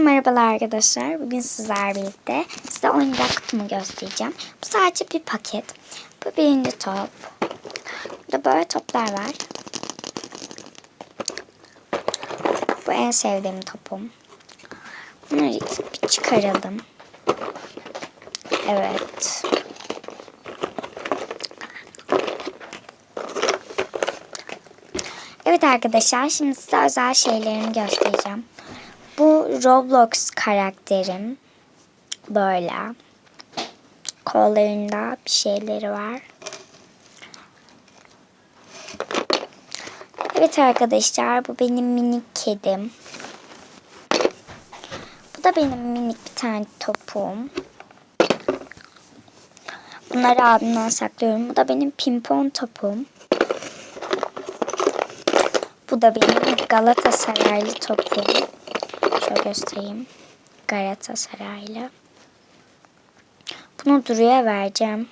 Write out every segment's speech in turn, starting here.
Merhabalar arkadaşlar. Bugün sizlerle birlikte size oyuncak kutumu göstereceğim. Bu sadece bir paket. Bu birinci top. Burada böyle toplar var. Bu en sevdiğim topum. Bunları bir çıkaralım. Evet. Evet arkadaşlar şimdi size özel şeylerimi göstereceğim. Bu Roblox karakterim. Böyle. Kollarında bir şeyleri var. Evet arkadaşlar bu benim minik kedim. Bu da benim minik bir tane topum. Bunları abimden saklıyorum. Bu da benim pimpon topum. Bu da benim Galatasaraylı topum. Şöyle göstereyim. Galatasaraylı. Bunu Duru'ya vereceğim.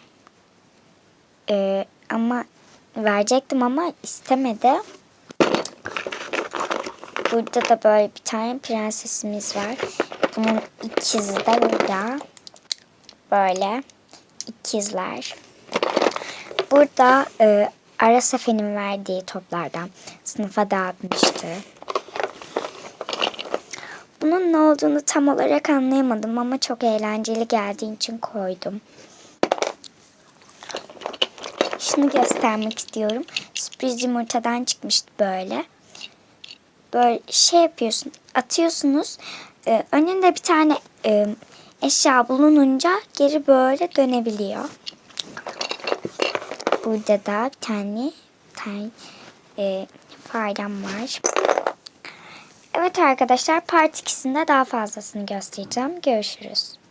Ee, ama verecektim ama istemedi. Burada da böyle bir tane prensesimiz var. Bunun ikizi de burada. Böyle ikizler. Burada e, Efe'nin verdiği toplardan sınıfa dağıtmıştı. Bunun ne olduğunu tam olarak anlayamadım ama çok eğlenceli geldiği için koydum. Şunu göstermek istiyorum. Sürpriz yumurtadan çıkmıştı böyle. Böyle şey yapıyorsun, atıyorsunuz. Ee, önünde bir tane e, eşya bulununca geri böyle dönebiliyor. Burada da bir tane, bir tane e, farem var. Evet arkadaşlar part 2'sinde daha fazlasını göstereceğim. Görüşürüz.